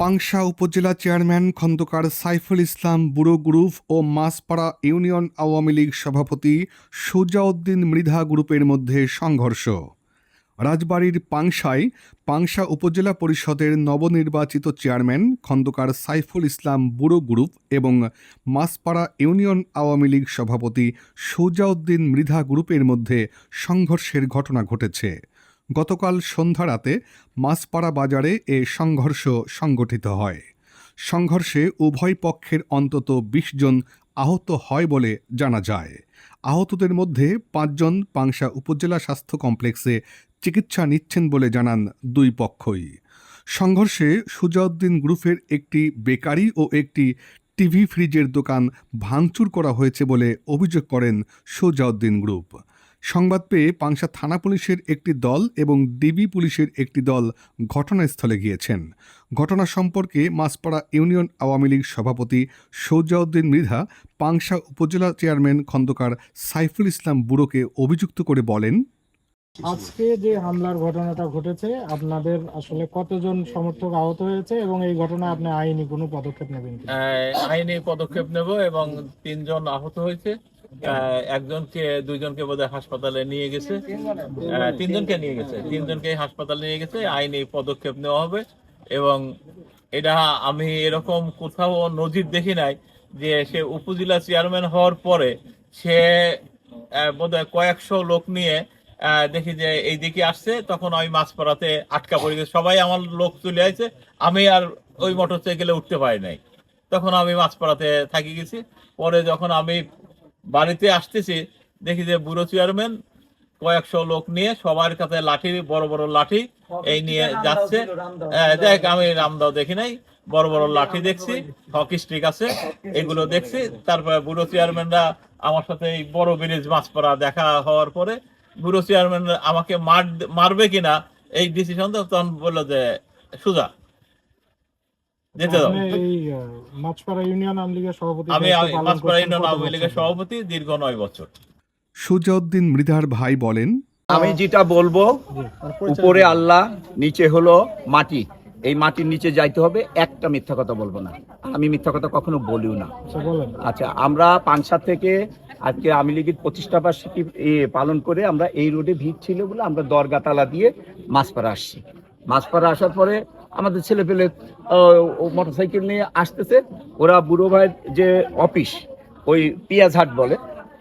পাংশা উপজেলা চেয়ারম্যান খন্দকার সাইফুল ইসলাম, বুড়ো গ্রুপ ও মাসপাড়া ইউনিয়ন আওয়ামী লীগ সভাপতি সুজাউদ্দিন মৃধা গ্রুপের মধ্যে সংঘর্ষ। রাজবাড়ির পাংশায় পাংশা উপজেলা পরিষদের নবনির্বাচিত চেয়ারম্যান খন্দকার সাইফুল ইসলাম, বুড়ো গ্রুপ এবং মাসপাড়া ইউনিয়ন আওয়ামী লীগ সভাপতি সুজাউদ্দিন মৃধা গ্রুপের মধ্যে সংঘর্ষের ঘটনা ঘটেছে। গতকাল সন্ধ্যা রাতে মাসপাড়া বাজারে এ সংঘর্ষ সংগঠিত হয়। সংঘর্ষে উভয় পক্ষের অন্তত বিশ জন আহত হয় বলে জানা যায়। আহতদের মধ্যে পাঁচজন পাংশা উপজেলা স্বাস্থ্য কমপ্লেক্সে চিকিৎসা নিচ্ছেন বলে জানান দুই পক্ষই। সংঘর্ষে সুজাউদ্দিন গ্রুপের একটি বেকারি ও একটি টিভি ফ্রিজের দোকান ভাঙচুর করা হয়েছে বলে অভিযোগ করেন সুজাউদ্দিন গ্রুপ। সংবাদ পেয়ে পাংশা থানা পুলিশের একটি দল এবং ডিবি পুলিশের একটি দল ঘটনাস্থলে গিয়েছেন। ঘটনা সম্পর্কে মাসপাড়া ইউনিয়ন আওয়ামী লীগ সভাপতি সৌজাউদ্দিন মৃধা পাংশা উপজেলা চেয়ারম্যান খন্দকার সাইফুল ইসলাম বুড়োকে অভিযুক্ত করে বলেন আজকে যে হামলার ঘটনাটা ঘটেছে আপনাদের আসলে কতজন সমর্থক আহত হয়েছে এবং এই ঘটনায় আপনি আইনি কোনো পদক্ষেপ নেবেন আইনি পদক্ষেপ নেব এবং তিনজন আহত হয়েছে। একজনকে, দুইজনকে বোধহয় হাসপাতালে নিয়ে গেছে। তিনজনকে নিয়ে গেছে। তিনজনকে হাসপাতালে নিয়ে গেছে। আইনি পদক্ষেপ নেওয়া হবে এবং এটা আমি এরকম কোথাও নজির দেখি নাই যে সে উপজেলা চেয়ারম্যান হওয়ার পরে সে বোধহয় কয়েকশো লোক নিয়ে দেখি যে এই দিকে আসছে, তখন আমি মাছ পড়াতে আটকা পড়ে গেছে। সবাই আমার লোক চলে আসছে আমি আর ওই মোটর সাইকেলে উঠতে পারি নাই। তখন আমি মাছ পড়াতে থাকি গেছি। পরে যখন আমি বাড়িতে আসতেছি দেখি যে বুড়ো চেয়ারম্যান কয়েকশো লোক নিয়ে সবার কাছে লাঠি বড় বড় লাঠি এই নিয়ে যাচ্ছে। দেখ আমি রামদাও দেখি নাই বড় বড় লাঠি দেখছি হকি স্টিক আছে এগুলো দেখছি। তারপরে বুড়ো চেয়ারম্যানরা আমার সাথে এই বড় ব্রিজ মাছ পড়া দেখা হওয়ার পরে বুড়ো চেয়ারম্যান আমাকে মার মারবে কিনা এই ডিসিশন তো তখন বলল যে সুজা যেতে দাও আপনি এই আহ, মাছপাড়া ইউনিয়ন আওয়ামী লীগের সভাপতি আমি মাছপাড়া ইউনিয়ন আওয়ামী লীগের সভাপতি দীর্ঘ নয় বছর। সুজাউদ্দিন মৃধার ভাই বলেন আমি যেটা বলব উপরে আল্লাহ নিচে হলো মাটি। এই মাটির নিচে যাইতে হবে একটা মিথ্যা কথা বলব না। আমি মিথ্যা কথা কখনো বলিও না। আচ্ছা, আচ্ছা আমরা পানসার থেকে আজকে আমি লীগের প্রতিষ্ঠা বার্ষিকী এ, পালন করে আমরা এই রোডে ভিড় ছিল বলে আমরা দরগাতালা দিয়ে মাছপাড়া আসছি। মাছপাড়া আসার পরে আমাদের ছেলে পেলে মোটর সাইকেল নিয়ে আসতেছে। ওরা বুড়ো ভাইয়ের যে অফিস ওই পিয়াজহাট বলে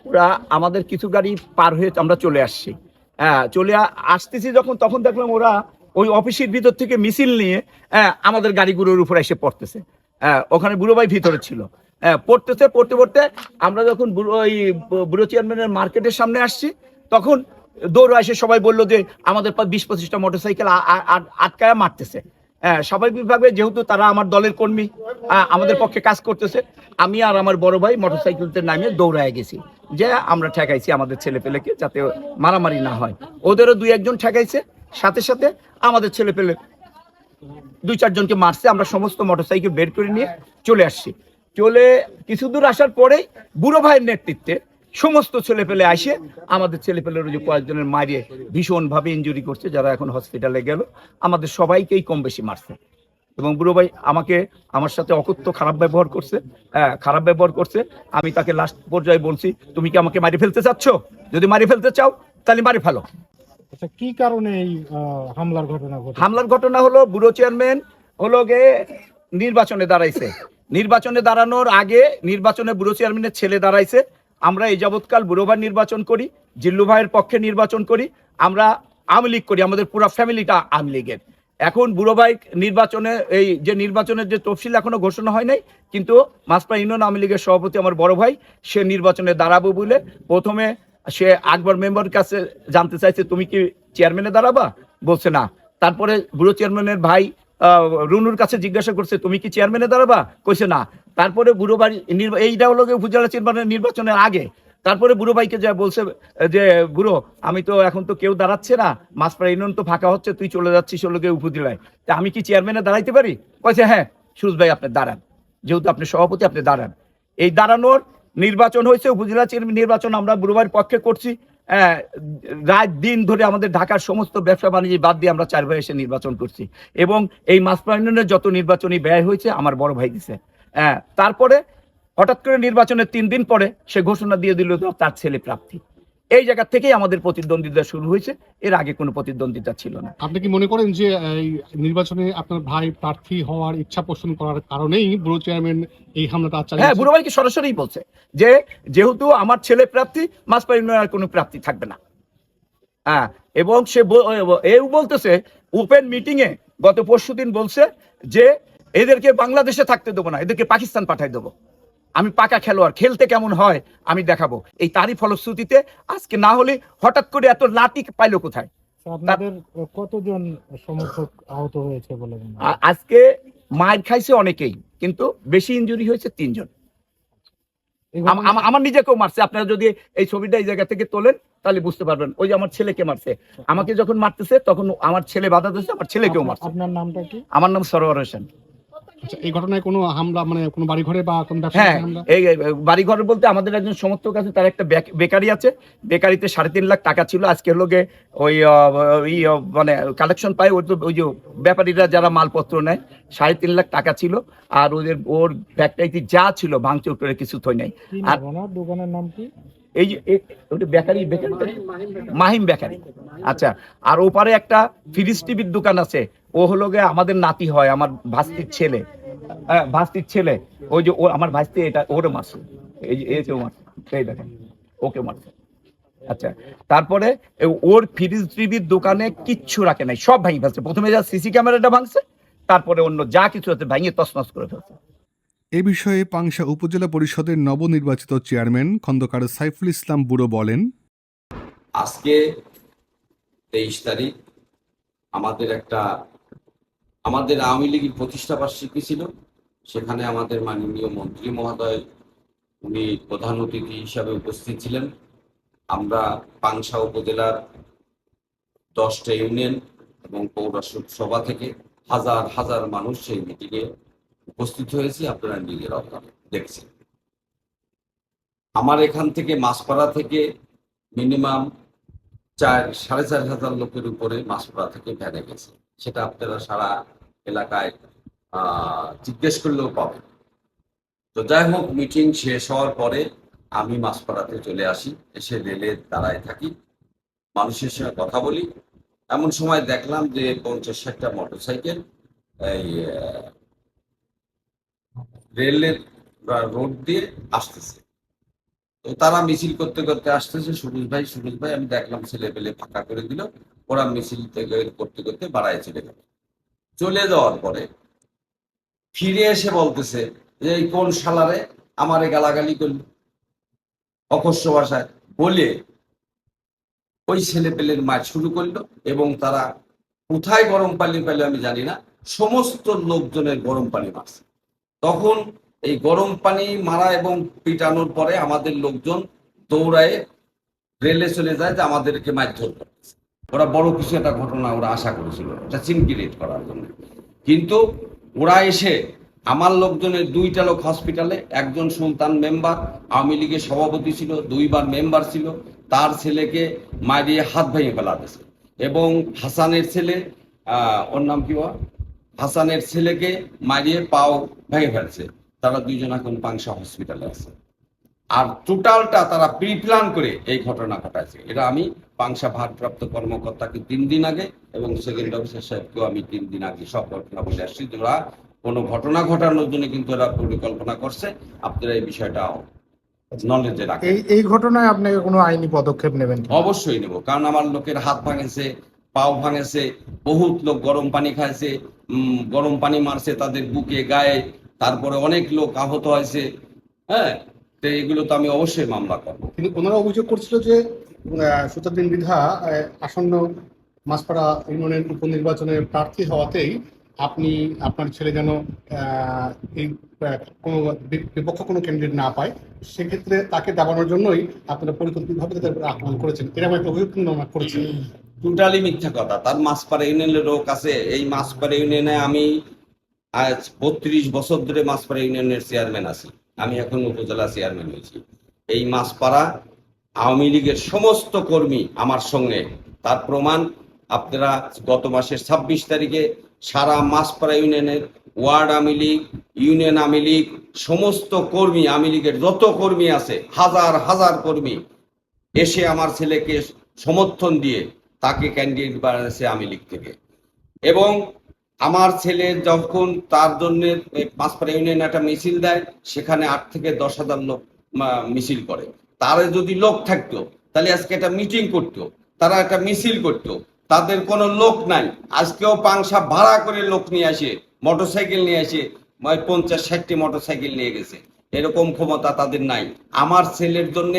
ওরা আমাদের কিছু গাড়ি পার হয়ে আমরা চলে আসছি। হ্যাঁ চলে আসতেছি যখন তখন দেখলাম ওরা ওই অফিসের ভিতর থেকে মিছিল নিয়ে হ্যাঁ, আমাদের গাড়িগুলোর উপর এসে পড়তেছে। হ্যাঁ, ওখানে বুড়ো ভাই ভিতরে ছিল। হ্যাঁ, পড়তেছে পড়তে পড়তে আমরা যখন বুড়ো ওই বুড়ো চেয়ারম্যানের মার্কেটের সামনে আসছি তখন দৌড় এসে সবাই বলল যে আমাদের বিশ পঁচিশটা মোটরসাইকেল আ- আ- আটকায় মারতেছে। স্বাভাবিকভাবে যেহেতু তারা আমার দলের কর্মী আমাদের পক্ষে কাজ করতেছে, আমি আর আমার বড় ভাই মোটরসাইকেলতে নামিয়ে দৌড়ায় গেছি। যে আমরা ঠেকাইছি আমাদের ছেলে পেলেকে যাতে মারামারি না হয়। ওদেরও দুই একজন ঠেকাইছে, সাথে সাথে আমাদের ছেলে পেলে দুই চারজনকে মারছে। আমরা সমস্ত মোটরসাইকেল বের করে নিয়ে চলে আসছি। চলে কিছু দূর আসার পরেই বুড়ো ভাইয়ের নেতৃত্বে সমস্ত ছেলে পেলে আসে। আমাদের ছেলে পেলের যে কয়েকজনের মারিয়ে ভীষণভাবে ইনজুরি করছে যারা এখন হসপিটালে গেল। আমাদের সবাইকেই কম বেশি মারছে। এবং বুড়ো ভাই আমাকে আমার সাথে অকথ্য খারাপ ব্যবহার করছে। হ্যাঁ খারাপ ব্যবহার করছে। আমি তাকে লাস্ট পর্যায়ে বলছি তুমি কি আমাকে মারি ফেলতে চাচ্ছ? যদি মারি ফেলতে চাও তাহলে মারি ফেলো। আচ্ছা কি কারণে এই হামলার ঘটনা ঘটে? হামলার ঘটনা হলো বুড়ো চেয়ারম্যান হলো গে নির্বাচনে দাঁড়াইছে। নির্বাচনে দাঁড়ানোর আগে নির্বাচনে বুড়ো চেয়ারম্যানের ছেলে দাঁড়াইছে। আমরা এই যাবৎকাল বুড়ো ভাই নির্বাচন করি, জিল্লু ভাইয়ের পক্ষে নির্বাচন করি, আমরা আওয়ামী লীগ করি, আমাদের পুরো ফ্যামিলিটা আওয়ামী লীগের। এখন বুড়ো ভাই নির্বাচনে, এই যে নির্বাচনের যে তফসিল এখনও ঘোষণা হয় নাই, কিন্তু মাসপা ইউনিয়ন আওয়ামী লীগের সভাপতি আমার বড় ভাই, সে নির্বাচনে দাঁড়াবো বলে প্রথমে সে আকবর মেম্বার কাছে জানতে চাইছে, তুমি কি চেয়ারম্যানে দাঁড়াবা? বলছে, না। তারপরে বুড়ো চেয়ারম্যানের ভাই রুনুর কাছে জিজ্ঞাসা করছে, তুমি কি চেয়ারম্যানে দাঁড়াবা? কইছে, না। তারপরে বুড়ো বাড়ি এইটা হলো উপজেলা চেয়ারম্যানের নির্বাচনের আগে। তারপরে বুড়ো ভাইকে যা বলছে, যে বুড়ো, আমি তো এখন তো কেউ দাঁড়াচ্ছে না মাসপাড়া ইউনিয়ন তো ফাঁকা হচ্ছে, তুই চলে যাচ্ছিস হলো গিয়ে উপজেলায়। তা আমি কি চেয়ারম্যানে দাঁড়াইতে পারি? কইছে হ্যাঁ সুরজ ভাই, আপনি দাঁড়ান। যেহেতু আপনি সভাপতি, আপনি দাঁড়ান। এই দাঁড়ানোর নির্বাচন হয়েছে, উপজেলা চেয়ারম্যান নির্বাচন আমরা বুড়ো ভাইয়ের পক্ষে করছি। রাত দিন ধরে আমাদের ঢাকার সমস্ত ব্যবসা বাণিজ্য বাদ দিয়ে আমরা চার ভাই এসে নির্বাচন করছি। এবং এই মাসপা ইউনিয়নের যত নির্বাচনী ব্যয় হয়েছে, আমার বড় ভাই দিছে। হ্যাঁ তারপরে হঠাৎ করে নির্বাচনের তিন দিন পরে সে ঘোষণা দিয়ে দিল তার ছেলে প্রার্থী। এই জায়গা থেকেই আমাদের প্রতিদ্বন্দ্বিতা শুরু হয়েছে। এর আগে কোনো প্রতিদ্বন্দ্বিতা ছিল না। আপনি কি মনে করেন যে এই নির্বাচনে আপনার ভাই প্রার্থী হওয়ার ইচ্ছা পোষণ করার কারণেই ব্যুরো চেয়ারম্যান এই হামলাটা হ্যাঁ চালিয়েছে বুড়ো ভাইকে সরাসরি বলছে যে যেহেতু আমার ছেলে প্রার্থী মাসপা আর কোনো প্রার্থী থাকবে না। হ্যাঁ এবং সে এও বলতেছে ওপেন মিটিং এ গত পরশু দিন বলছে যে এদেরকে বাংলাদেশে থাকতে দেবো না এদেরকে পাকিস্তান পাঠাই দেবো। আমি পাকা খেলোয়াড় খেলতে কেমন হয় আমি দেখাবো। এই তারই ফলশ্রুতিতে আজকে না হলে হঠাৎ করে এত লাটি পাইলো কোথায়? আপনাদের কতজন সমর্থক আহত হয়েছে বলে আজকে মায়ের খাইছে অনেকেই কিন্তু বেশি ইনজুরি হয়েছে তিনজন। আমার নিজেকেও মারছে আপনারা যদি এই ছবিটা এই জায়গা থেকে তোলেন তাহলে বুঝতে পারবেন ওই যে আমার ছেলেকে মারছে। আমাকে যখন মারতেছে তখন আমার ছেলে বাধা দিচ্ছে আমার ছেলেকেও মারছে। আপনার নামটা কি? আমার নাম সরোয়ার হোসেন। আচ্ছা, এই ঘটনায় কোনো হামলা মানে কোনো বাড়ি ঘরে বা কোনো হ্যাঁ এই এই বাড়ি ঘর বলতে আমাদের একজন সমর্থক আছে তার একটা বেকারি আছে। বেকারিতে সাড়ে তিন লাখ টাকা ছিল। আজকে হলো গিয়ে ওই ওই মানে কালেকশন পায় ওই তো ওই যে ব্যাপারীরা যারা মালপত্র নেয় সাড়ে তিন লাখ টাকা ছিল। আর ওদের ওর ফ্যাক্টরিতে যা ছিল ভাঙচুর করে কিছু থই নাই। আর দোকানের নাম কি? এই যে ওটা বেকারি বেকারি। মাহিম বেকারি। আচ্ছা আর ওপারে একটা ফ্রিজ টিভির দোকান আছে। ও হলো গিয়ে আমাদের নাতি হয় আমার ভাস্তির ছেলে। হ্যাঁ ভাস্তির ছেলে। ওই যে ও আমার ভাস্তি এটা ওরে মারছে। এই যে এই যে ও মারছে। এই দেখেন ওকে মারছে। আচ্ছা তারপরে ওর ফ্রিজ টিভির দোকানে কিচ্ছু রাখে নাই সব ভাঙি ফেলছে। প্রথমে যা সিসি ক্যামেরাটা ভাঙছে তারপরে অন্য যা কিছু আছে ভাঙিয়ে তছনছ করে ফেলছে। এ বিষয়ে পাংশা উপজেলা পরিষদের নবনির্বাচিত চেয়ারম্যান খন্দকার সাইফুল ইসলাম বুড়ো বলেন আজকে তেইশ তারিখ আমাদের একটা আমাদের আওয়ামী লীগের প্রতিষ্ঠা বার্ষিকী ছিল। সেখানে আমাদের মাননীয় মন্ত্রী মহোদয়, উনি প্রধান অতিথি হিসাবে উপস্থিত ছিলেন। আমরা পাংশা উপজেলার দশটা ইউনিয়ন এবং পৌরসভা থেকে হাজার হাজার মানুষ সেই মিটিংয়ে উপস্থিত হয়েছে। আপনারা নিজের অবদান দেখছেন। আমার এখান থেকে মাসপাড়া থেকে মিনিমাম চার, সাড়ে চার হাজার লোকের উপরে মাসপাড়া থেকে ভ্যানে গেছে। সেটা আপনারা সারা এলাকায় জিজ্ঞেস করলেও পাবেন। তো যাই হোক মিটিং শেষ হওয়ার পরে আমি মাসপাড়াতে চলে আসি, এসে রেলে দাঁড়ায় থাকি, মানুষের সঙ্গে কথা বলি। এমন সময় দেখলাম যে পঞ্চাশ ষাটটা মোটরসাইকেল এই রেলের রোড দিয়ে আসতেছে। তো তারা মিছিল করতে করতে আসতেছে। সুরজ ভাই সুরজ ভাই, আমি দেখলাম ছেলে পেলে ফাঁকা করে দিল। ওরা মিছিল করতে করতে বাড়ায় চলে গেল। চলে যাওয়ার পরে ফিরে এসে বলতেছে যে, এই কোন শালারে আমারে গালাগালি করল? অকস্য ভাষায় বলে ওই ছেলে পেলের মাছ শুরু করল এবং তারা কোথায় গরম পানি পেলে আমি জানি না। সমস্ত লোকজনের গরম পানি মারছে তখন এই গরম পানি মারা এবং পিটানোর পরে আমাদের লোকজন দৌড়ায় রেলে চলে যায় যে আমাদেরকে মারধর ওরা বড় কিছু একটা ঘটনা ওরা আশা করেছিল। এটা সিনক্রিয়েট করার জন্য। কিন্তু ওরা এসে আমার লোকজনের দুইটা লোক হসপিটালে, একজন সুলতান মেম্বার, আওয়ামী লীগের সভাপতি ছিল, দুইবার মেম্বার ছিল, তার ছেলেকে মারিয়ে হাত ভেঙে ফেলাতেছে। এবং হাসানের ছেলে ওর নাম কি হাসানের ছেলেকে মারিয়ে পাও ভেঙে ফেলছে। তারা দুইজন এখন পাংশা হসপিটালে আছে। আর টোটালটা তারা প্রি প্ল্যান করে এই ঘটনা ঘটাইছে। এটা আমি পাংশা ভারপ্রাপ্ত কর্মকর্তাকে তিন দিন আগে এবং সেকেন্ড অফিসার সাহেবকেও আমি তিন দিন আগে সব ঘটনা বলে আসছি যে ওরা কোনো ঘটনা ঘটানোর জন্য কিন্তু এরা পরিকল্পনা করছে। আপনারা এই বিষয়টা নলেজে রাখেন। এই এই ঘটনায় আপনাকে কোনো আইনি পদক্ষেপ নেবেন অবশ্যই নেব। কারণ আমার লোকের হাত ভাঙেছে পাও ভাঙেছে বহুত লোক গরম পানি খাইছে গরম পানি মারছে তাদের বুকে গায়ে তারপরে অনেক লোক আহত হয়েছে হ্যাঁ? তো এগুলো তো আমি অবশ্যই মামলা করব। কিন্তু ওনারা অভিযোগ করছিল যে আহ, সুতাদ্দিন বিধা আসন্ন মাসপাড়া ইউনিয়নের উপনির্বাচনে প্রার্থী হওয়াতেই আপনি আপনার ছেলে যেন এই কোনো বিপক্ষ কোনো ক্যান্ডিডেট না পায় সেক্ষেত্রে তাকে দাবানোর জন্যই আপনারা পরিকল্পিতভাবে তাদের আক্রমণ করেছেন। এরকম একটা অভিযোগ কিন্তু আমরা করেছেন। টোটালি মিথ্যা কথা। তার মাসপাড়া ইউনিয়নের লোক আছে। এই মাসপাড়া ইউনিয়নে আমি আজ বত্রিশ বছর ধরে মাসপাড়া ইউনিয়নের চেয়ারম্যান আছি। আমি এখন উপজেলা চেয়ারম্যান হয়েছি। এই মাসপাড়া আওয়ামী লীগের সমস্ত কর্মী আমার সঙ্গে। তার প্রমাণ আপনারা গত মাসের ছাব্বিশ তারিখে সারা মাসপাড়া ইউনিয়নের ward Awami league, union Awami league, সমস্ত কর্মী, আওয়ামী লীগের যত কর্মী আছে, হাজার হাজার কর্মী এসে আমার ছেলেকে সমর্থন দিয়ে তাকে ক্যান্ডিডেট বানিয়েছে আওয়ামী লীগ থেকে। এবং আমার ছেলে যখন তার জন্য পাঁচপাড়া ইউনিয়ন একটা মিছিল দেয়, সেখানে আট থেকে দশ হাজার লোক মিছিল করে। তারা যদি লোক থাকতো, তাহলে আজকে একটা মিটিং করতো, তারা একটা মিছিল করতো। তাদের কোনো লোক নাই। আজকেও পাংশা ভাড়া করে লোক নিয়ে আসে, মোটরসাইকেল নিয়ে আসে পঞ্চাশ, ষাটটি মোটরসাইকেল নিয়ে গেছে। এরকম ক্ষমতা তাদের নাই। আমার ছেলের জন্য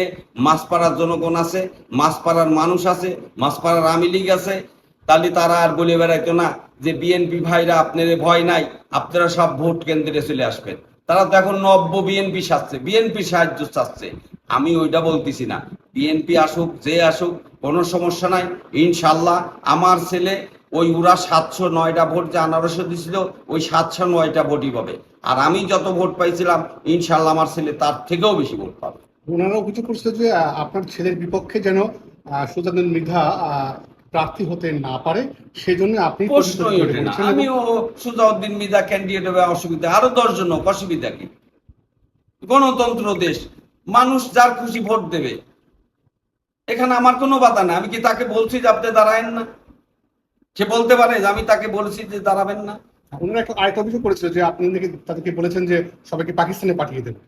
মাছপাড়ার জনগণ আছে, মাছপাড়ার মানুষ আছে, মাছপাড়ার আওয়ামী লীগ আছে। তাহলে তারা আর বলে বেড়াইতো না যে বিএনপি ভাইরা আপনাদের ভয় নাই, আপনারা সব ভোট কেন্দ্রে চলে আসবেন। তারা তো এখন নব্য বিএনপি সাজছে বিএনপি সাহায্য চাচ্ছে। আমি ওইটা বলতেছি না। বিএনপি আসুক, যে আসুক, কোনো সমস্যা নাই। ইনশাল্লাহ আমার ছেলে ওই ওরা সাতশো নয়টা ভোট যে আনারসে দিছিল, ওই সাতশো নয়টা ভোটই পাবে। আর আমি যত ভোট পাইছিলাম, ইনশাল্লাহ আমার ছেলে তার থেকেও বেশি ভোট পাবে। ওনারা অভিযোগ করছে যে আপনার ছেলের বিপক্ষে যেন সুজাউদ্দিন মৃধা প্রার্থী হতে না পারে সেজন্য আপনি প্রশ্নই ওঠে না। আমিও সুজাউদ্দিন মিদা ক্যান্ডিডেট হবে অসুবিধা। আরও দশজন হোক অসুবিধা কি? গণতন্ত্র দেশ মানুষ যার খুশি ভোট দেবে। এখানে আমার কোনো বাধা না আমি কি তাকে বলছি যে আপনি দাঁড়ায়েন না? সে বলতে পারে যে আমি তাকে বলছি যে দাঁড়াবেন না। ওনারা একটা আরেকটা অভিযোগ করেছিল যে আপনি তাদেরকে বলেছেন যে সবাইকে পাকিস্তানে পাঠিয়ে দেবেন।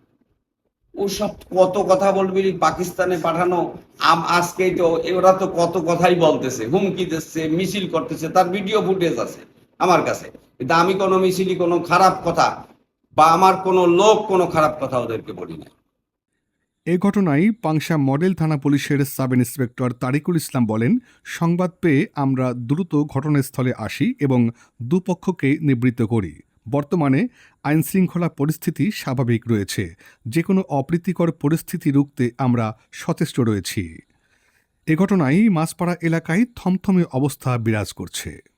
ওসব কত কথা বলবি পাকিস্তানে পাঠানো, আম- আজকেই তো ওরা তো কত কথাই বলতেছে, হুমকি দিচ্ছে, মিছিল করতেছে, তার ভিডিও ফুটেজ আছে আমার কাছে। কিন্তু আমি কোনো মিছিলই, কোনো খারাপ কথা বা আমার কোনো লোক কোনো খারাপ কথা ওদেরকে বলি না এ ঘটনায় পাংশা মডেল থানা পুলিশের সাব ইন্সপেক্টর তারিকুল ইসলাম বলেন, সংবাদ পেয়ে আমরা দ্রুত ঘটনাস্থলে আসি এবং দুপক্ষকে নিবৃত্ত করি। বর্তমানে আইনশৃঙ্খলা পরিস্থিতি স্বাভাবিক রয়েছে। যে কোনো অপ্রীতিকর পরিস্থিতি রুখতে আমরা সচেষ্ট রয়েছি। এ ঘটনায় মাছপাড়া এলাকায় থমথমে অবস্থা বিরাজ করছে।